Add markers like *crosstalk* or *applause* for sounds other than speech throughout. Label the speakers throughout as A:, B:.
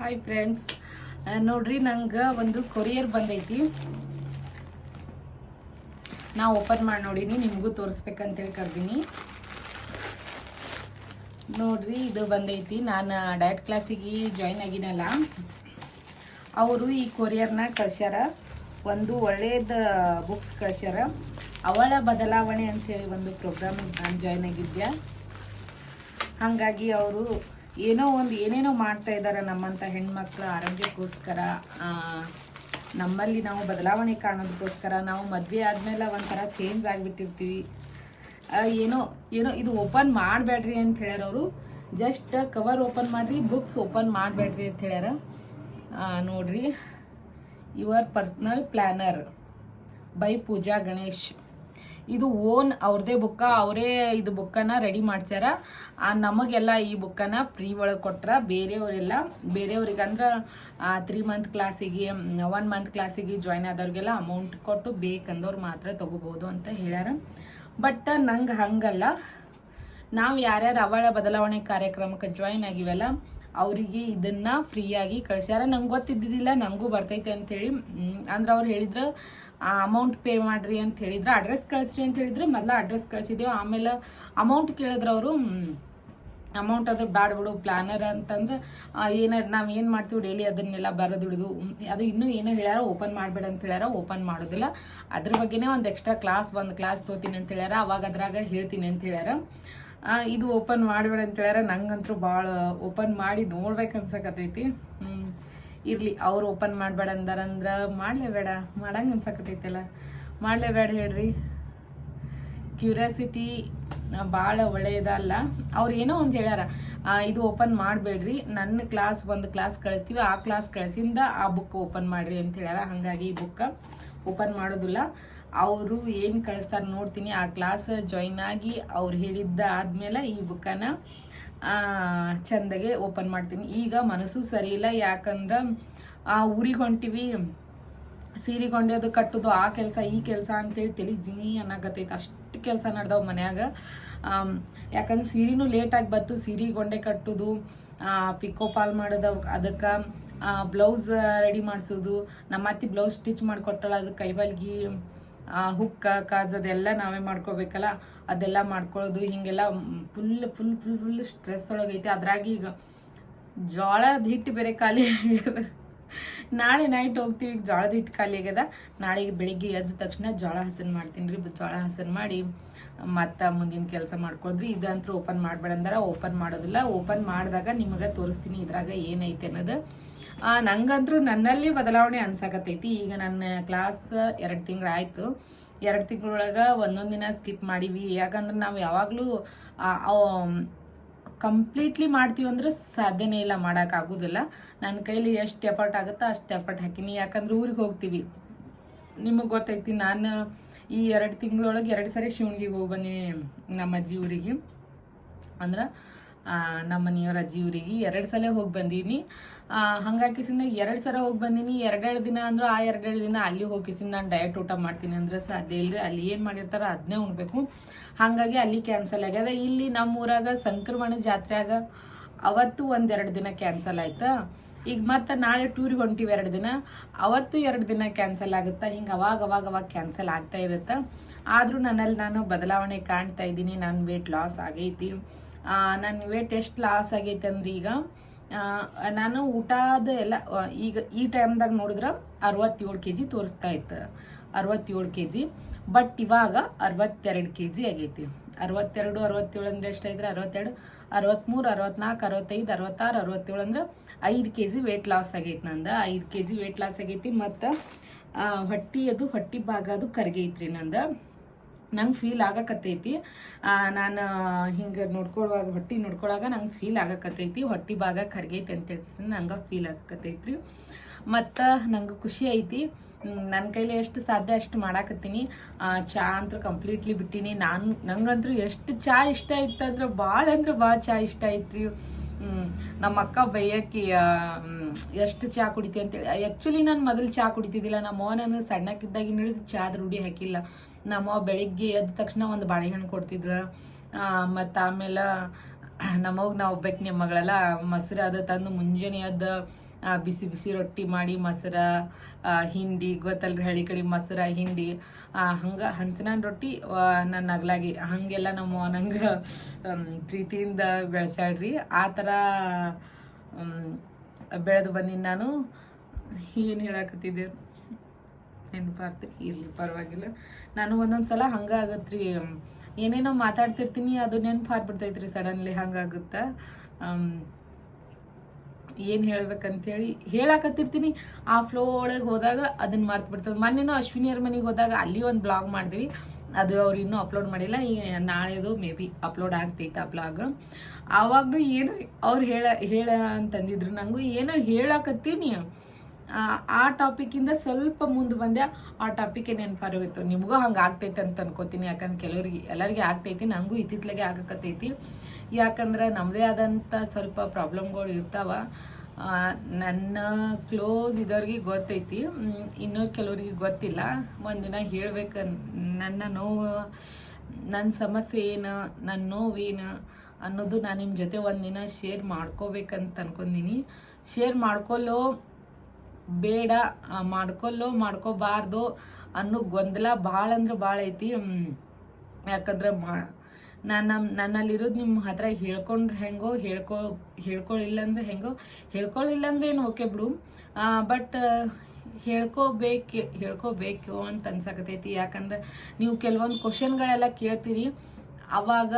A: Hi friends ನೋಡ್ರಿ, ನಂಗೆ ಒಂದು ಕೊರಿಯರ್ ಬಂದೈತಿ. ನಾ ಓಪನ್ ಮಾಡಿ ನೋಡೀನಿ, ನಿಮಗೂ ತೋರಿಸ್ಬೇಕಂತೇಳಿ ಕರ್ದೀನಿ. ನೋಡ್ರಿ, ಇದು ಬಂದೈತಿ. ನಾನು ಡಯಟ್ ಕ್ಲಾಸಿಗೆ ಜಾಯ್ನ್ ಆಗಿನಲ್ಲ. ಅವರು ಈ ಕೊರಿಯರ್ನ ಕಳ್ಸ್ಯಾರ. ಒಂದು ಒಳ್ಳೆಯದ ಬುಕ್ಸ್ ಕಳ್ಸ್ಯಾರ. ಅವಳ ಬದಲಾವಣೆ ಅಂತೇಳಿ ಒಂದು ಪ್ರೋಗ್ರಾಮ್ ನಾನು ಜಾಯ್ನ್ ಆಗಿದ್ದೆ ಹಾಗಾಗಿ ಅವರು ಏನೋ ಒಂದು ಏನೇನೋ ಮಾಡ್ತಾ ಇದ್ದಾರೆ ನಮ್ಮಂಥ ಹೆಣ್ಮಕ್ಳ ಆರೋಗ್ಯಕ್ಕೋಸ್ಕರ ನಮ್ಮಲ್ಲಿ ನಾವು ಬದಲಾವಣೆ ಕಾಣೋದಕ್ಕೋಸ್ಕರ, ನಾವು ಮದುವೆ ಆದಮೇಲೆ ಒಂಥರ ಚೇಂಜ್ ಆಗಿಬಿಟ್ಟಿರ್ತೀವಿ. ಏನೋ ಏನೋ, ಇದು ಓಪನ್ ಮಾಡಬೇಡ್ರಿ ಅಂತ ಅವರು. ಜಸ್ಟ್ ಕವರ್ ಓಪನ್ ಮಾಡಿ ಬುಕ್ಸ್ ಓಪನ್ ಮಾಡಬೇಡ್ರಿ ಅಂತ ಹೇಳ್ಯಾರ. ನೋಡ್ರಿ your personal planner by Pooja Ganesh. ಇದು ಓನ್ ಅವ್ರದೇ ಬುಕ್ಕ, ಅವರೇ ಇದು ಬುಕ್ಕನ್ನು ರೆಡಿ ಮಾಡ್ಸ್ಯಾರ. ನಮಗೆಲ್ಲ ಈ ಬುಕ್ಕನ್ನ ಫ್ರೀ ಒಳಗೆ ಕೊಟ್ರ ಬೇರೆಯವರೆಲ್ಲ ಬೇರೆಯವ್ರಿಗೆ ಅಂದ್ರೆ ತ್ರೀ ಮಂತ್ ಕ್ಲಾಸಿಗೆ ಒನ್ ಮಂತ್ ಕ್ಲಾಸಿಗೆ ಜಾಯ್ನ್ ಆದವ್ರಿಗೆಲ್ಲ ಅಮೌಂಟ್ ಕೊಟ್ಟು ಬೇಕಂದವ್ರು ಮಾತ್ರ ತಗೋಬೋದು ಅಂತ ಹೇಳ್ಯಾರ. ಬಟ್ ನಂಗೆ ಹಂಗಲ್ಲ. ನಾವು ಯಾರ್ಯಾರು ಅವಳ ಬದಲಾವಣೆ ಕಾರ್ಯಕ್ರಮಕ್ಕೆ ಜಾಯ್ನ್ ಆಗಿವಲ್ಲ, ಅವರಿಗೆ ಇದನ್ನು ಫ್ರೀಯಾಗಿ ಕಳಿಸ್ಯಾರ. ನಂಗೆ ಗೊತ್ತಿದ್ದಿದ್ದಿಲ್ಲ ನನಗೂ ಬರ್ತೈತೆ ಅಂಥೇಳಿ ಅಂದ್ರೆ ಅವ್ರು ಹೇಳಿದ್ರು ಅಮೌಂಟ್ ಪೇ ಮಾಡ್ರಿ ಅಂತ ಹೇಳಿದ್ರು ಅಡ್ರೆಸ್ ಕಳಿಸ್ರಿ ಅಂತ ಹೇಳಿದ್ರು, ಮೊದಲ ಅಡ್ರೆಸ್ ಕಳಿಸಿದ್ದೇವೆ ಆಮೇಲೆ ಅಮೌಂಟ್ ಕೇಳಿದ್ರು ಅವರು ಅಮೌಂಟ್ ಅದು ಬ್ಯಾಡ ಬಿಡು ಪ್ಲಾನರ್ ಅಂತಂದ್ರೆ ಏನಾರ ನಾವು ಏನು ಮಾಡ್ತೀವಿ ಡೈಲಿ ಅದನ್ನೆಲ್ಲ ಬರೆದು ಹಿಡಿದು ಅದು ಇನ್ನೂ ಏನೋ ಹೇಳ್ಯಾರ ಓಪನ್ ಮಾಡಬೇಡ ಅಂತ ಹೇಳ್ಯಾರ ಓಪನ್ ಮಾಡೋದಿಲ್ಲ. ಅದ್ರ ಬಗ್ಗೆನೇ ಒಂದು ಎಕ್ಸ್ಟ್ರಾ ಕ್ಲಾಸ್ ಒಂದು ಕ್ಲಾಸ್ ತೋತೀನಿ ಅಂತ ಹೇಳ್ಯಾರ, ಅವಾಗ ಅದ್ರಾಗ ಹೇಳ್ತೀನಿ ಅಂತ ಹೇಳ್ಯಾರ. ಇದು ಓಪನ್ ಮಾಡಬೇಡ ಅಂತ ಹೇಳ್ಯಾರ, ನಂಗಂತೂ ಭಾಳ ಓಪನ್ ಮಾಡಿ ನೋಡ್ಬೇಕು ಅನ್ಸಕತೈತಿ ಹ್ಮ್. ಇರ್ಲಿ, ಅವ್ರು ಓಪನ್ ಮಾಡಬೇಡ ಅಂದಾರಂದ್ರೆ ಮಾಡಲೇಬೇಡ ಮಾಡಂಗೆ ಅನ್ಸಕತೈತಲ್ಲ ಮಾಡಲೇಬೇಡ ಹೇಳ್ರಿ. ಕ್ಯೂರಿಯಾಸಿಟಿ ಭಾಳ ಒಳ್ಳೆಯದಲ್ಲ ಅವ್ರು ಏನೋ ಒಂದು ಹೇಳ್ಯಾರ ಇದು ಓಪನ್ ಮಾಡಬೇಡ್ರಿ ನನ್ನ ಕ್ಲಾಸ್ ಒಂದು ಕ್ಲಾಸ್ ಕಳಿಸ್ತೀವಿ, ಆ ಕ್ಲಾಸ್ ಕಳಿಸಿಂದ ಆ ಬುಕ್ ಓಪನ್ ಮಾಡ್ರಿ ಅಂತ ಹೇಳ್ಯಾರ. ಹಾಗಾಗಿ ಈ ಬುಕ್ ಓಪನ್ ಮಾಡೋದಿಲ್ಲ. ಅವರು ಏನು ಕಳಿಸ್ತಾರೆ ನೋಡ್ತೀನಿ, ಆ ಕ್ಲಾಸ್ ಜಾಯ್ನ್ ಆಗಿ ಅವ್ರು ಹೇಳಿದ್ದ ಆದಮೇಲೆ ಈ ಬುಕ್ಕನ್ನು ಚಂದಗೆ ಓಪನ್ ಮಾಡ್ತೀನಿ. ಈಗ ಮನಸ್ಸು ಸರಿ ಇಲ್ಲ, ಯಾಕಂದ್ರೆ ಆ ಊರಿಗೆ ಹೊಂಟಿವಿ. ಅದು ಕಟ್ಟುದು, ಆ ಕೆಲಸ, ಈ ಕೆಲಸ ಅಂತೇಳಿ ತಲೆ ಜಿನಿ ಅನ್ನಕತ್ತೈತೆ. ಅಷ್ಟು ಕೆಲಸ ನಡ್ದವ್ ಮನ್ಯಾಗ. ಯಾಕಂದ್ರೆ ಸೀರೆನೂ ಲೇಟಾಗಿ ಬಂತು. ಸೀರೆ ಗೊಂಡೆ ಕಟ್ಟುದು ಪಿಕೋ ಪಾಲ್ ಮಾಡೋದು, ಅದಕ್ಕೆ ಬ್ಲೌಸ್ ರೆಡಿ ಮಾಡಿಸೋದು. ನಮ್ಮ ಅತ್ತಿ ಬ್ಲೌಸ್ ಸ್ಟಿಚ್ ಮಾಡಿಕೊಟ್ಟಳ ಅದು ಕೈವಲ್ಗಿ ಹುಕ್ಕ, ಕಾಜ್ ಅದೆಲ್ಲ ನಾವೇ ಮಾಡ್ಕೋಬೇಕಲ್ಲ. ಅದೆಲ್ಲ ಮಾಡ್ಕೊಳ್ಳೋದು, ಹಿಂಗೆಲ್ಲ full full full full stress ಒಳಗೈತೆ. ಅದ್ರಾಗ ಈಗ ಜೋಳದ ಹಿಟ್ಟು ಬೇರೆ ಖಾಲಿ ಆಗ್ಯದ. ನಾಳೆ ನೈಟ್ ಹೋಗ್ತೀವಿ, ಈಗ ಜೋಳದ ಹಿಟ್ಟು ಖಾಲಿ ಆಗ್ಯದ. ನಾಳೆಗೆ ಬೆಳಿಗ್ಗೆ ಎದ್ದ ತಕ್ಷಣ ಜೋಳ ಹಸನ್ ಮಾಡ್ತೀನಿ ರೀ. ಜೋಳ ಹಸನ್ ಮಾಡಿ ಮತ್ತೆ ಮುಂದಿನ ಕೆಲಸ ಮಾಡ್ಕೊಳ್ದ್ರಿ ಇದಂತೂ ಓಪನ್ ಮಾಡಬೇಡ ಅಂದ್ರೆ ಓಪನ್ ಮಾಡೋದಿಲ್ಲ. ಓಪನ್ ಮಾಡಿದಾಗ ನಿಮಗೆ ತೋರಿಸ್ತೀನಿ ಇದ್ರಾಗ ಏನೈತೆ ಅನ್ನೋದು. ನಂಗಂತೂ ನನ್ನಲ್ಲಿ ಬದಲಾವಣೆ ಅನ್ಸಕತ್ತೈತಿ. ಈಗ ನನ್ನ ಕ್ಲಾಸ್ ಎರಡು ತಿಂಗಳು ಆಯಿತು ಎರಡು ತಿಂಗಳೊಳಗೆ ಒಂದೊಂದು ದಿನ ಸ್ಕಿಪ್ ಮಾಡೀವಿ. ಯಾಕಂದ್ರೆ ನಾವು ಯಾವಾಗಲೂ ಕಂಪ್ಲೀಟ್ಲಿ ಮಾಡ್ತೀವಿ ಅಂದ್ರೆ ಸಾಧ್ಯನೇ ಇಲ್ಲ ಮಾಡೋಕ್ಕಾಗೋದಿಲ್ಲ ನನ್ನ ಕೈಲಿ ಎಷ್ಟು ಎಫರ್ಟ್ ಆಗುತ್ತೋ ಅಷ್ಟು ಎಫರ್ಟ್ ಹಾಕಿನಿ. ಯಾಕಂದ್ರೆ ಊರಿಗೆ ಹೋಗ್ತೀವಿ. ನಿಮಗೆ ಗೊತ್ತೈತಿ, ನಾನು ಈ ಎರಡು ತಿಂಗಳೊಳಗೆ ಎರಡು ಸರಿ ಶಿವಣಿಗೆ ಹೋಗಿ ಬಂದೀನಿ ನಮ್ಮ ಅಜ್ಜಿ ಊರಿಗೆ. ಅಂದ್ರೆ ನಮ್ಮ ಮನೆಯವ್ರ ಅಜ್ಜಿ ಊರಿಗೆ ಎರಡು ಸಲ ಹೋಗಿ ಬಂದೀನಿ. ಹಂಗಾಕಿಸಿಂದ ಎರಡು ಸಲ ಹೋಗಿ ಬಂದೀನಿ. ಎರಡೆರಡು ದಿನ ಅಂದ್ರೆ ಆ ಎರಡೆರಡು ದಿನ ಅಲ್ಲಿ ಹೋಗಿಸಿಂದ ನಾನು ಡಯಟ್ ಊಟ ಮಾಡ್ತೀನಿ ಅಂದ್ರೆ ಸಾಧ್ಯ ಇಲ್ಲರಿ ಅಲ್ಲಿ ಏನು ಮಾಡಿರ್ತಾರೋ ಅದನ್ನೇ ಉಣ್ಬೇಕು. ಹಾಗಾಗಿ ಅಲ್ಲಿ ಕ್ಯಾನ್ಸಲ್ ಆಗ್ಯದ. ಇಲ್ಲಿ ನಮ್ಮ ಊರಾಗ ಸಂಕ್ರಮಣ ಜಾತ್ರೆಯಾಗ ಅವತ್ತು ಒಂದೆರಡು ದಿನ ಕ್ಯಾನ್ಸಲ್ ಆಯ್ತಾ. ಈಗ ಮತ್ತೆ ನಾಳೆ ಟೂರಿಗೆ ಹೊಂಟಿವಿ ಎರಡು ದಿನ. ಅವತ್ತು ಎರಡು ದಿನ ಕ್ಯಾನ್ಸಲ್ ಆಗುತ್ತಾ? ಹಿಂಗೆ ಅವಾಗ ಅವಾಗ ಅವಾಗ ಕ್ಯಾನ್ಸಲ್ ಆಗ್ತಾ ಇರುತ್ತೆ? ಆದರೂ ನನ್ನಲ್ಲಿ ನಾನು ಬದಲಾವಣೆ ಕಾಣ್ತಾ ಇದ್ದೀನಿ. ನನ್ನ ವೇಟ್ ಲಾಸ್ ಆಗೈತಿ. ನನ್ನ ವೇಟ್ ಎಷ್ಟು ಲಾಸ್ ಆಗೈತೆ ಅಂದ್ರೆ ಈಗ ನಾನು ಊಟದ ಎಲ್ಲ ಈಗ ಈ ಟೈಮ್ದಾಗ ನೋಡಿದ್ರೆ ಅರವತ್ತೇಳು ಕೆ ಜಿ ತೋರಿಸ್ತಾ ಇತ್ತು. ಅರವತ್ತೇಳು ಕೆ ಜಿ ಬಟ್ ಇವಾಗ ಅರವತ್ತೆರಡು ಕೆ ಜಿ ಆಗೈತಿ. ಅರವತ್ತೆರಡು, ಅರವತ್ತೇಳು ಅಂದರೆ ಎಷ್ಟಾಯ್ತು ಅರವತ್ತೆರಡು ಅರವತ್ತ್ಮೂರು ಅರವತ್ನಾಲ್ಕು, ಅರವತ್ತೈದು, ಅರವತ್ತಾರು, ಅರವತ್ತೇಳು ಅಂದ್ರೆ ಐದು ಕೆ ಜಿ ವೇಟ್ ಲಾಸ್ ಆಗೈತೆ ನಂದು. ಐದು ಕೆ ಜಿ ವೇಟ್ ಲಾಸ್ ಆಗೈತಿ ಮತ್ತು ಹೊಟ್ಟಿ ಅದು ಹೊಟ್ಟಿ ಭಾಗ ಅದು ಕರ್ಗೈತ್ರಿ ನಂದು. ನಂಗೆ ಫೀಲ್ ಆಗಕತ್ತೈತಿ. ನಾನು ಹಿಂಗೆ ನೋಡ್ಕೊಳ್ಳುವಾಗ ಹೊಟ್ಟೆ ನೋಡ್ಕೊಳ್ಳಾಗ ನಂಗೆ ಫೀಲ್ ಆಗಕತ್ತೈತಿ. ಹೊಟ್ಟೆ ಭಾಗ ಕರ್ಗೈತಿ ಅಂತೇಳಿ ನಂಗೆ ಫೀಲ್ ಆಗಕತ್ತೈತ್ರಿ. ಮತ್ತು ನಂಗೆ ಖುಷಿ ಐತಿ. ನನ್ನ ಕೈಲಿ ಎಷ್ಟು ಸಾಧ್ಯ ಅಷ್ಟು ಮಾಡಾಕತ್ತೀನಿ. ಚಾ ಅಂತೂ ಕಂಪ್ಲೀಟ್ಲಿ ಬಿಟ್ಟೀನಿ. ನಾನು ನಂಗಂತೂ ಎಷ್ಟು ಚಾ ಇಷ್ಟ ಇತ್ತಂದ್ರೆ ಭಾಳ ಅಂದ್ರೆ ಭಾಳ ಚಾ ಇಷ್ಟ ಐತ್ರಿ. ನಮ್ಮ ಅಕ್ಕ ಬೈಯಕ್ಕಿ ಎಷ್ಟು ಚಹಾ ಕುಡಿತಿ ಅಂತೇಳಿ. ಆ್ಯಕ್ಚುಲಿ ನಾನು ಮೊದಲು ಚಹಾ ಕುಡಿತಿದ್ದಿಲ್ಲ. ನಮ್ಮವ್ವ ನಾನು ಸಣ್ಣಕ್ಕಿದ್ದಾಗಿ ಹಿಡಿದು ಚಾದ ರೂಢಿ ಹಾಕಿಲ್ಲ. ನಮ್ಮವ್ವ ಬೆಳಿಗ್ಗೆ ಎದ್ದ ತಕ್ಷಣ ಒಂದು ಬಾಳೆಹಣ್ಣು ಕೊಡ್ತಿದ್ರು. ಮತ್ತು ಆಮೇಲೆ, ನಮ್ಮವ್ಗ ನಾವು ಒಬ್ಬಕ್ಕೆ ನಿಮ್ಮ ಮಗಳೆಲ್ಲ, ಮೊಸರು ಅದು ತಂದು ಮುಂಜಾನೆ ಎದ್ದು ಬಿಸಿ ಬಿಸಿ ರೊಟ್ಟಿ ಮಾಡಿ, ಮೊಸರ ಹಿಂಡಿ ಗೊತ್ತಲ್ರಿ ಹಳ್ಳಿ ಕಡೆ ಮೊಸರ, ಹಿಂಡಿ ಹಂಗೆ ಹಂಚಿನ ರೊಟ್ಟಿ ನನ್ನ ಅಗ್ಲಾಗಿ ಹಾಗೆಲ್ಲ ನಮ್ಮ ನಂಗೆ ಪ್ರೀತಿಯಿಂದ ಬೆಳೆಸಾಡ್ರಿ ಆ ಥರ ಬೆಳೆದು ಬಂದಿನಿ ನಾನು. ಏನು ಹೇಳಕತ್ತಿದ್ದೆ? ನೆನಪಾರ್ತಿ ಇಲ್ಲ ಪರವಾಗಿಲ್ಲ. ನಾನು ಒಂದೊಂದು ಸಲ ಹಂಗೆ ಆಗತ್ರಿ. ಏನೇನೋ ಮಾತಾಡ್ತಿರ್ತೀನಿ, ಅದು ನೆನಪು ಹಾರ್ಬಿಡ್ತೈತ್ರಿ ಸಡನ್ಲಿ ಹಂಗಾಗುತ್ತೆ. ಏನು ಹೇಳ್ಬೇಕಂತೇಳಿ ಹೇಳಾಕತ್ತಿರ್ತೀನಿ. ಆ ಫ್ಲೋ ಒಳಗೆ ಹೋದಾಗ ಅದನ್ನ ಮರ್ತು ಬಿಡ್ತದೆ. ಮೊನ್ನೆನೂ ಅಶ್ವಿನಿಯರ್ ಮನೆಗೆ ಹೋದಾಗ ಅಲ್ಲಿ ಒಂದು ಬ್ಲಾಗ್ ಮಾಡಿದ್ವಿ. ಅದು ಅವ್ರು ಇನ್ನೂ ಅಪ್ಲೋಡ್ ಮಾಡಿಲ್ಲ. ನಾಳೆದು ಮೇ ಬಿ ಅಪ್ಲೋಡ್ ಆಗ್ತೈತೆ ಆ ಬ್ಲಾಗ್ ಆವಾಗಲೂ ಏನು ಅವ್ರು ಹೇಳ ಹೇಳ ಅಂತಂದಿದ್ರು ನನಗೂ ಏನೋ ಹೇಳಾಕತ್ತೀನಿ. ಆ, ಟಾಪಿಕಿಂದ ಸ್ವಲ್ಪ ಮುಂದೆ ಬಂದೆ. ಆ ಟಾಪಿಕ್ ನೆನಪಾರೋಗಿತ್ತು ನಿಮಗೂ ಹಂಗೆ ಆಗ್ತೈತೆ ಅಂತ ಅನ್ಕೋತೀನಿ. ಯಾಕಂದ್ರೆ ಕೆಲವರಿಗೆ ಎಲ್ಲರಿಗೆ ಆಗ್ತೈತಿ. ನನಗೂ ಇತ್ತಿತ್ತಲಾಗೆ ಆಗಕತ್ತೈತಿ. ಯಾಕಂದ್ರೆ ನಮ್ಮದೇ ಆದಂಥ ಸ್ವಲ್ಪ ಪ್ರಾಬ್ಲಮ್ಗಳು ಇರ್ತಾವ. ನನ್ನ ಕ್ಲೋಸ್ ಇದ್ದವ್ರಿಗೆ ಗೊತ್ತೈತಿ. ಇನ್ನೂ ಕೆಲವ್ರಿಗೆ ಗೊತ್ತಿಲ್ಲ. ಒಂದಿನ ಹೇಳ್ಬೇಕು, ನನ್ನ ನೋವು ನನ್ನ ಸಮಸ್ಯೆ ಏನು ನನ್ನ ನೋವೇನು ಅನ್ನೋದು ನಾನು ನಿಮ್ಮ ಜೊತೆ ಒಂದಿನ ಶೇರ್ ಮಾಡ್ಕೋಬೇಕಂತ ಅನ್ಕೊಂಡಿನಿ. ಶೇರ್ ಮಾಡ್ಕೊಳ್ಳೋ ಬೇಡ ಮಾಡ್ಕೊಲ್ಲೋ ಮಾಡ್ಕೋಬಾರ್ದು ಅನ್ನೋ ಗೊಂದಲ ಭಾಳ ಅಂದ್ರೆ ಭಾಳ ಐತಿ. ಯಾಕಂದ್ರೆ ಮಾ ನಾನು ನನ್ನಲ್ಲಿರೋದು ನಿಮ್ಮ ಹತ್ರ ಹೇಳ್ಕೊಂಡ್ರೆ ಹೆಂಗೋ, ಹೇಳ್ಕೊ ಹೇಳ್ಕೊಳ್ಳಿಲ್ಲ ಅಂದ್ರೆ ಹೆಂಗೋ ಹೇಳ್ಕೊಳ್ಳಿಲ್ಲ ಅಂದ್ರೆ ಏನು ಓಕೆ ಬಿಡು. ಬಟ್ ಹೇಳ್ಕೋಬೇಕು ಹೇಳ್ಕೋಬೇಕು ಅಂತ ಅನ್ಸಕತೈತಿ. ಯಾಕಂದ್ರೆ ನೀವು ಕೆಲವೊಂದು ಕ್ವಶನ್ಗಳೆಲ್ಲ ಕೇಳ್ತೀರಿ. ಅವಾಗ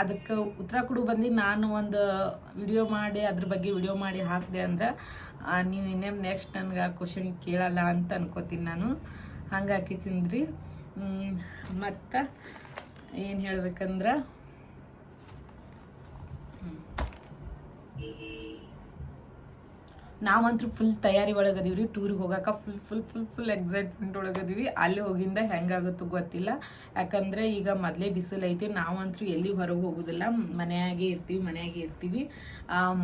A: ಅದಕ್ಕೆ ಉತ್ತರ ಕೊಡು ಬಂದು. ನಾನು ಒಂದು ವಿಡಿಯೋ ಮಾಡಿ, ಅದ್ರ ಬಗ್ಗೆ ವಿಡಿಯೋ ಮಾಡಿ ಹಾಕಿದೆ ಅಂದ್ರೆ ನೀವು ಇನ್ನೇನು ನೆಕ್ಸ್ಟ್ ನನಗೆ ಆ ಕ್ವಶನ್ ಕೇಳಲ್ಲ ಅಂತ ಅನ್ಕೋತೀನಿ ನಾನು. ಹಂಗೆ ಹಾಕಿಸಿದ್ರಿ ಮತ್ತು? ಏನು ಹೇಳ್ಬೇಕಂದ್ರೆ ನಾವಂತೂ ಫುಲ್ ತಯಾರಿ ಒಳಗದೀವಿ ರೀ ಟೂರಿಗೆ ಹೋಗಾಕ full full full full excitement ಒಳಗದೀವಿ ಅಲ್ಲಿ ಹೋಗಿಂದ ಹೆಂಗಾಗುತ್ತೋ ಗೊತ್ತಿಲ್ಲ. ಯಾಕಂದ್ರೆ ಈಗ ಮೊದಲೇ ಬಿಸಿಲು ಐತಿ ನಾವಂತೂ ಎಲ್ಲಿ ಹೊರಗೆ ಹೋಗೋದಿಲ್ಲ. ಮನೆಯಾಗೆ ಇರ್ತೀವಿ ಮನೆಯಾಗೆ ಇರ್ತೀವಿ.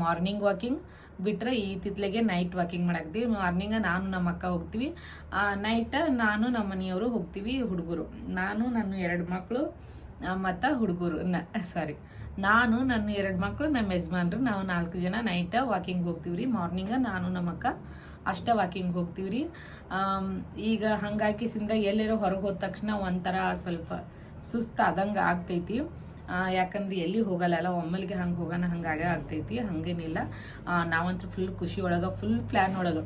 A: ಮಾರ್ನಿಂಗ್ ವಾಕಿಂಗ್ ಬಿಟ್ರೆ ಈ ತಿತ್ಲೆಗೆ ನೈಟ್ ವಾಕಿಂಗ್ ಮಾಡಾಕ್ತೀವಿ. ಮಾರ್ನಿಂಗ ನಾನು ನಮ್ಮ ಅಕ್ಕ ಹೋಗ್ತೀವಿ ನೈಟ್ ನಾನು ನಮ್ಮ ಮನೆಯವರು ಹೋಗ್ತೀವಿ ಹುಡುಗರು. ನಾನು, ನನ್ನ ಎರಡು ಮಕ್ಕಳು ಮತ್ತು ಹುಡುಗರು. ಸಾರಿ ನಾನು, ನನ್ನ ಎರಡು ಮಕ್ಕಳು ನಮ್ಮ ಯಜಮಾನ್ರು, ನಾವು ನಾಲ್ಕು ಜನ ನೈಟ ವಾಕಿಂಗ್ ಹೋಗ್ತೀವಿ ರೀ. ಮಾರ್ನಿಂಗ ನಾನು ನಮ್ಮ ಅಕ್ಕ ಅಷ್ಟ ವಾಕಿಂಗ್ ಹೋಗ್ತೀವಿ ರೀ. ಈಗ ಹಂಗಾಕಿಸಿಂದ ಎಲ್ಲಿರೋ ಹೊರಗೆ ಹೋದ ತಕ್ಷಣ ಒಂಥರ ಸ್ವಲ್ಪ ಸುಸ್ತು ಆದಂಗೆ ಆಗ್ತೈತಿ. ಯಾಕಂದ್ರೆ ಎಲ್ಲಿ ಹೋಗಲ್ಲ ಒಮ್ಮೆಲ್ಗೆ ಹಂಗೆ ಹೋಗೋಣ ಹಂಗಾಗೆ ಆಗ್ತೈತಿ. ಹಂಗೇನಿಲ್ಲ. ನಾವಂತೂ ಫುಲ್ ಖುಷಿ ಒಳಗೆ ಫುಲ್ ಪ್ಲ್ಯಾನ್ ಒಳಗೆ.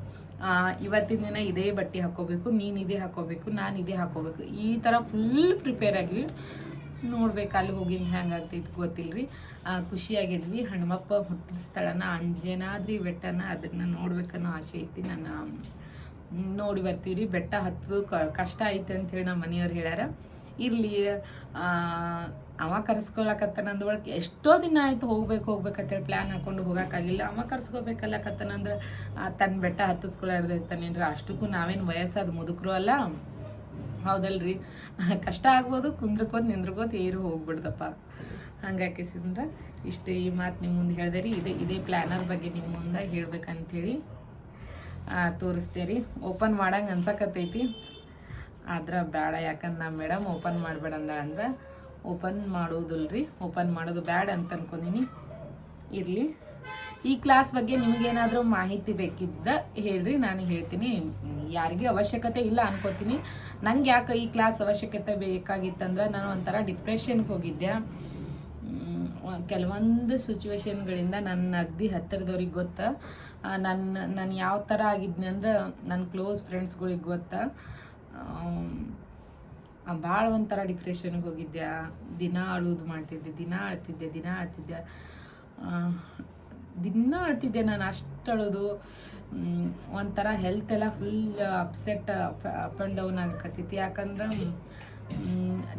A: ಇವತ್ತಿನ ದಿನ ಇದೇ ಬಟ್ಟೆ ಹಾಕೋಬೇಕು, ನೀನು ಇದೇ ಹಾಕೋಬೇಕು, ನಾನು ಇದೇ ಹಾಕೋಬೇಕು. ಈ ಥರ ಫುಲ್ ಪ್ರಿಪೇರ್ ಆಗಿವಿ ನೋಡ್ಬೇಕು ಅಲ್ಲಿ ಹೋಗಿಂದ ಹೆಂಗೆ ಗೊತ್ತಿಲ್ರಿ. ಆ, ಖುಷಿಯಾಗಿದ್ವಿ. ಹಣ್ಮಪ್ಪ ಹುಟ್ಟಿದ ಸ್ಥಳನ ಅಂಜನಾದ್ರಿ ಬೆಟ್ಟನ ಅದನ್ನ ನೋಡ್ಬೇಕನ್ನೋ ಆಸೆ ಐತಿ. ನನ್ನ ನೋಡಿ ಬರ್ತೀವಿ ರೀ ಬೆಟ್ಟ ಹತ್ತು ಕಷ್ಟ ಐತೆ ಅಂತೇಳಿ ನಮ್ಮ ಮನೆಯವ್ರು ಹೇಳ್ಯಾರ. ಇರಲಿ ಅವ ಕರ್ಸ್ಕೊಳಕತ್ತಾನ ಒಳಗೆ ಎಷ್ಟೋ ದಿನ ಆಯ್ತು ಹೋಗ್ಬೇಕು ಹೋಗ್ಬೇಕಂತೇಳಿ ಪ್ಲ್ಯಾನ್ ಹಾಕೊಂಡು ಹೋಗೋಕ್ಕಾಗಿಲ್ಲ. ಅವ ಕರ್ಸ್ಕೊಬೇಕಲ್ಲಕತ್ತನಂದ್ರೆ ತನ್ನ ಬೆಟ್ಟ ಹತ್ತಿಸ್ಕೊಳ್ಳೋದಿರ್ತಾನೇನ್ರಿ ಅಷ್ಟಕ್ಕೂ ನಾವೇನು ವಯಸ್ಸಾದ ಮುದುಕರು ಅಲ್ಲ. ಹೌದಲ್ರಿ. ಕಷ್ಟ ಆಗ್ಬೋದು ಕುಂದ್ರಕೋದ್ ನಿಂದ್ರಕೋತ್, ಏರು ಹೋಗ್ಬಿಡ್ದಪ್ಪ. ಹಂಗಾಕಿಸಿದ್ರೆ ಇಷ್ಟು ಈ ಮಾತು ನಿಮ್ಮ ಮುಂದೆ ಹೇಳಿದೆ ರೀ ಇದೇ ಇದೇ ಪ್ಲ್ಯಾನರ್ ಬಗ್ಗೆ ನಿಮ್ಮ ಮುಂದೆ ಹೇಳ್ಬೇಕಂತೇಳಿ ತೋರಿಸ್ತೇರಿ. ಓಪನ್ ಮಾಡಂಗೆ ಅನ್ಸಕತ್ತೈತಿ. ಆದ್ರೆ ಬೇಡ ಯಾಕಂದ್ರೆ ನಾ ಮೇಡಮ್ ಓಪನ್ ಮಾಡಬೇಡ ಅಂದ ಅಂದ್ರೆ ಓಪನ್ ಮಾಡೋದಿಲ್ರಿ ಓಪನ್ ಮಾಡೋದು ಬ್ಯಾಡ ಅಂತ ಅನ್ಕೊಂಡಿನಿ. ಇರಲಿ. ಈ ಕ್ಲಾಸ್ ಬಗ್ಗೆ ನಿಮಗೇನಾದರೂ ಮಾಹಿತಿ ಬೇಕಿದ್ರೆ ಹೇಳ್ರಿ, ನಾನು ಹೇಳ್ತೀನಿ. ಯಾರಿಗೂ ಅವಶ್ಯಕತೆ ಇಲ್ಲ ಅನ್ಕೋತೀನಿ. ನಂಗೆ ಯಾಕೆ ಈ ಕ್ಲಾಸ್ ಅವಶ್ಯಕತೆ ಬೇಕಾಗಿತ್ತಂದ್ರೆ ನಾನು ಒಂಥರ ಡಿಪ್ರೆಷನ್ಗೆ ಹೋಗಿದ್ದೆ. ಕೆಲವೊಂದು ಸಿಚುವೇಶನ್ಗಳಿಂದ ನನ್ನ ಅಗ್ದಿ ಹತ್ತಿರದವ್ರಿಗೆ ಗೊತ್ತ. ನನ್ನ ನಾನು ಯಾವ ಥರ ಆಗಿದ್ನಿ ಅಂದ್ರೆ ನನ್ನ ಕ್ಲೋಸ್ ಫ್ರೆಂಡ್ಸ್ಗಳಿಗೆ ಗೊತ್ತಾ. ಭಾಳ ಒಂಥರ ಡಿಪ್ರೆಷನ್ಗೆ ಹೋಗಿದ್ದೆ. ದಿನ ಅಳುವುದು ಮಾಡ್ತಿದ್ದೆ, ದಿನ ಅಳ್ತಿದ್ದೆ ದಿನ ಅಳ್ತಿದ್ದೆ ದಿನ ಅಳ್ತಿದ್ದೆ ನಾನು ಅಷ್ಟು ಅಳೋದು. ಒಂಥರ ಹೆಲ್ತ್ ಎಲ್ಲ full upset up and down ಆಗಕತ್ತೈತಿ. ಯಾಕಂದ್ರೆ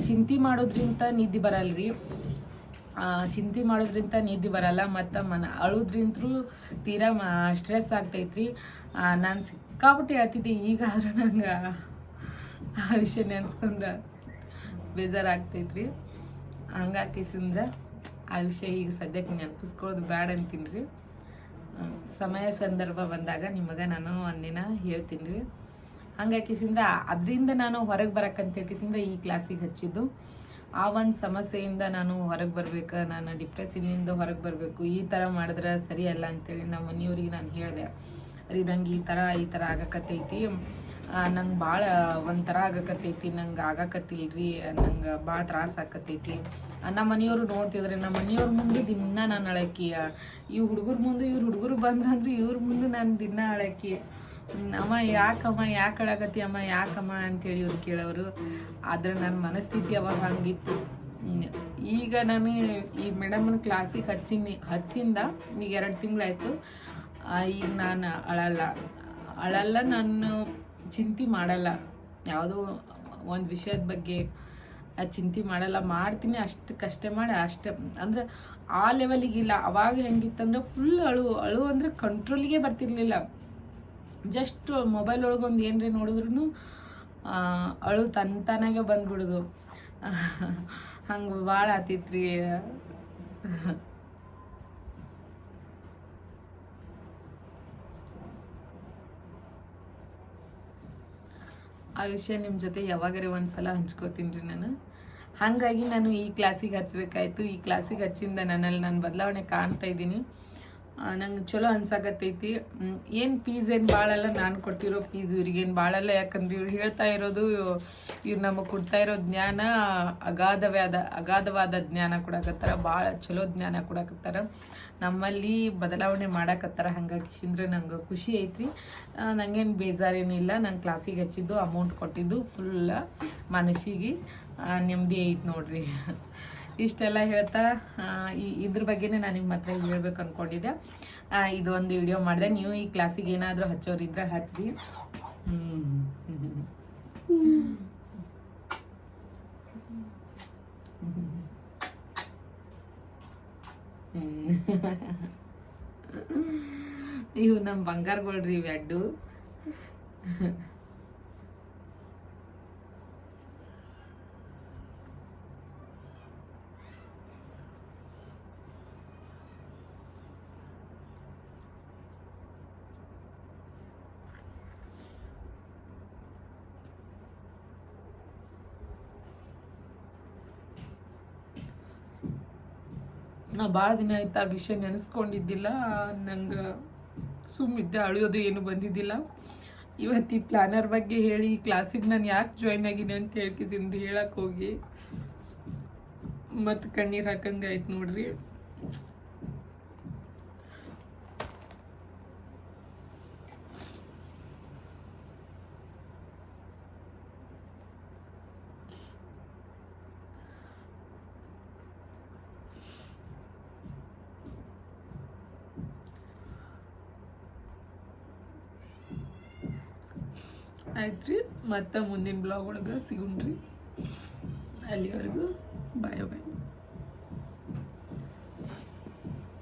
A: ಚಿಂತೆ ಮಾಡೋದ್ರಿಂದ ನಿದ್ದೆ ಬರಲ್ರಿ. ಚಿಂತೆ ಮಾಡೋದ್ರಿಂದ ನಿದ್ದೆ ಬರಲ್ಲ. ಮತ್ತು ಮನ ಅಳುದ್ರಿಂತರೂ ತೀರಾ ಮ ಸ್ಟ್ರೆಸ್ ಆಗ್ತೈತ್ರಿ. ನಾನು ಸಿಕ್ಕಾಪಟ್ಟೆ ಹೇಳ್ತಿದ್ದೆ. ಆದರೂ ನಂಗೆ ಆ ವಿಷಯ ನೆನ್ಸ್ಕೊಂಡ್ರೆ ಬೇಜಾರಾಗ್ತೈತ್ರಿ ಹಂಗಾಕಿಸಿಂದ್ರೆ ಆ ವಿಷಯ ಈಗ ಸದ್ಯಕ್ಕೆ ನೆನಪಿಸ್ಕೊಳ್ಳೋದು ಬೇಡ ಅಂತೀನಿ ರೀ. ಸಮಯ ಸಂದರ್ಭ ಬಂದಾಗ ನಿಮಗೆ ನಾನು ಒಂದಿನ ಹೇಳ್ತೀನಿ ರೀ. ಹಂಗಾಕಿಸಿಂದ ಅದರಿಂದ ನಾನು ಹೊರಗೆ ಬರಕ್ಕಂತ ಹೇಳ್ಕಿಸಿಂದ ಈ ಕ್ಲಾಸಿಗೆ ಹಚ್ಚಿದ್ದು. ಆ ಒಂದು ಸಮಸ್ಯೆಯಿಂದ ನಾನು ಹೊರಗೆ ಬರಬೇಕು, ನಾನು ಡಿಪ್ರೆಷನ್ನಿಂದ ಹೊರಗೆ ಬರಬೇಕು, ಈ ಥರ ಮಾಡಿದ್ರೆ ಸರಿಯಲ್ಲ ಅಂತೇಳಿ ನಮ್ಮ ಮನೆಯವ್ರಿಗೆ ನಾನು ಹೇಳಿದೆ. ರೀ, ನಂಗೆ ಈ ಥರ ಈ ಥರ ಆಗಕತ್ತೈತಿ. ನಂಗೆ ಭಾಳ ಒಂಥರ ಆಗಕತ್ತೈತಿ, ನಂಗೆ ಆಗಕತ್ತಿಲ್ರಿ, ನಂಗೆ ಭಾಳ ತ್ರಾಸ ಆಕತ್ತೈತಿ ನಮ್ಮ ಮನೆಯವರು ನೋಡ್ತಿದ್ರೆ, ನಮ್ಮ ಮನೆಯವ್ರ ಮುಂದೆ ದಿನ ನಾನು ಅಳಕಿ. ಈ ಹುಡುಗರ ಮುಂದೆ ಇವ್ರ ಹುಡುಗರು ಬಂದ್ರಂದ್ರೆ ಇವ್ರ ಮುಂದೆ ನಾನು ದಿನ ಅಳಕಿ. ಅಮ್ಮ ಯಾಕಮ್ಮ, ಯಾಕೆ ಅಳಕತ್ತಿ ಅಮ್ಮ, ಯಾಕಮ್ಮ ಅಂತೇಳಿ ಇವ್ರು ಕೇಳೋರು. ಆದ್ರೆ ನನ್ನ ಮನಸ್ಥಿತಿ ಅವಾಗ ಹಂಗಿತ್ತು. ಈಗ ನಾನು ಈ ಮೇಡಮ್ನ ಕ್ಲಾಸಿಗೆ ಹಚ್ಚಿನಿ, ಹಚ್ಚಿಂದ ಈಗ ಎರಡು ತಿಂಗಳಾಯ್ತು. ಈಗ ನಾನು ಅಳಲ್ಲ. ಅಳಲ್ಲ ನಾನು ಚಿಂತೆ ಮಾಡಲ್ಲ. ಯಾವುದೋ ಒಂದು ವಿಷಯದ ಬಗ್ಗೆ ಚಿಂತೆ ಮಾಡಲ್ಲ. ಮಾಡ್ತೀನಿ, ಅಷ್ಟು ಕಷ್ಟ ಮಾಡಿ ಅಷ್ಟೇ. ಅಂದ್ರೆ ಆ ಲೆವೆಲಿಗಿಲ್ಲ ಅವಾಗ ಹೆಂಗಿತ್ತಂದ್ರೆ ಫುಲ್ ಅಳು ಅಳು ಅಂದರೆ ಕಂಟ್ರೋಲಿಗೆ ಬರ್ತಿರ್ಲಿಲ್ಲ. ಜಸ್ಟ್ ಮೊಬೈಲ್ ಒಳಗೆ ಒಂದು ಏನರೇ ನೋಡಿದ್ರು ಅಳು ತಂತಾನಾಗೆ ಬಂದ್ಬಿಡೋದು. *laughs* ಹಂಗೆ ಭಾಳ ಆತಿತ್ರಿ. ಆ ವಿಷಯ ನಿಮ್ಮ ಜೊತೆ ಯಾವಾಗಾರೆ ಒಂದ್ಸಲ ಹಂಚ್ಕೋತೀನಿ ರೀ ನಾನು. ಹಾಗಾಗಿ ನಾನು ಈ ಕ್ಲಾಸಿಗೆ ಹಚ್ಚಬೇಕಾಯ್ತು ಈ ಕ್ಲಾಸಿಗೆ ಹಚ್ಚಿಂದ ನನ್ನಲ್ಲಿ ನಾನು ಬದಲಾವಣೆ ಕಾಣ್ತಾ ಇದ್ದೀನಿ. ನಂಗೆ ಚಲೋ ಅನ್ಸಾಕತ್ತೈತಿ. ಏನು ಫೀಸ್ ಏನು ಭಾಳಲ್ಲ ನಾನು ಕೊಟ್ಟಿರೋ ಫೀಸ್ ಇವ್ರಿಗೇನು ಭಾಳಲ್ಲ ಯಾಕಂದ್ರೆ ಇವ್ರು ಹೇಳ್ತಾ ಇರೋದು, ಇವ್ರು ನಮಗೆ ಕೊಡ್ತಾ ಇರೋ ಜ್ಞಾನ ಅಗಾಧವಾದ ಅಗಾಧವಾದ ಜ್ಞಾನ ಕೊಡಕತ್ತಾರ. ಭಾಳ ಚಲೋ ಜ್ಞಾನ ಕೊಡಕತ್ತಾರ. ನಮ್ಮಲ್ಲಿ ಬದಲಾವಣೆ ಮಾಡಕತ್ತಾರ. ಹಂಗಾಗಿ ಶಿಂದ್ರೆ ನಂಗೆ ಖುಷಿ ಐತ್ರಿ. ನನಗೇನು ನಂಗೇನು ಬೇಜಾರೇನಿಲ್ಲ. ನಂಗೆ ಕ್ಲಾಸಿಗೆ ಹಚ್ಚಿದ್ದು ಅಮೌಂಟ್ ಕೊಟ್ಟಿದ್ದು ಫುಲ್ಲ ಮನಸ್ಸಿಗೆ ನೆಮ್ಮದಿ ಐತೆ ನೋಡ್ರಿ. ಇಷ್ಟೆಲ್ಲ ಹೇಳ್ತಾ ಈ ಇದ್ರ ಬಗ್ಗೆನೇ ನಾನು ನಿಮ್ಮ ಹತ್ರ ಹೇಳ್ಬೇಕು ಅಂದ್ಕೊಂಡಿದ್ದೆ ಇದು ಒಂದು ವಿಡಿಯೋ ಮಾಡಿದೆ. ನೀವು ಈ ಕ್ಲಾಸಿಗೆ ಏನಾದರೂ ಹಚ್ಚೋರಿದ್ರೆ ಹಚ್ಚಿರಿ ಹ್ಮ್. *laughs* *laughs* ಇವು ನಮ್ಮ ಬಂಗಾರಗಳ್ರಿ ಇವೆರಡು ನಾ ಭಾಳ ದಿನ ಆಯ್ತು ಆ ವಿಷಯ ನೆನೆಸ್ಕೊಂಡಿದ್ದಿಲ್ಲ, ನಂಗೆ ಸುಮ್ಮಿದ್ದೆ ಅಳಿಯೋದು ಏನು ಬಂದಿದ್ದಿಲ್ಲ. ಇವತ್ತು ಈ ಪ್ಲ್ಯಾನರ್ ಬಗ್ಗೆ ಹೇಳಿ, ಈ ಕ್ಲಾಸಿಗೆ ನಾನು ಯಾಕೆ ಜಾಯ್ನ್ ಆಗಿನಿ ಅಂತ ಹೇಳ್ಕಿಸಿಂದು ಹೇಳಕ್ಕೆ ಹೋಗಿ. ಮತ್ತು ಕಣ್ಣೀರು ಹಾಕಂಗೆ ಆಯ್ತು ನೋಡ್ರಿ. ಆಯ್ತು ರೀ ಮತ್ತೆ ಮುಂದಿನ ಬ್ಲಾಗ್ ಒಳಗೆ ಸಿಗುಣ್ರಿ. ಅಲ್ಲಿವರೆಗೂ ಬಾಯ್ ಬಾಯ್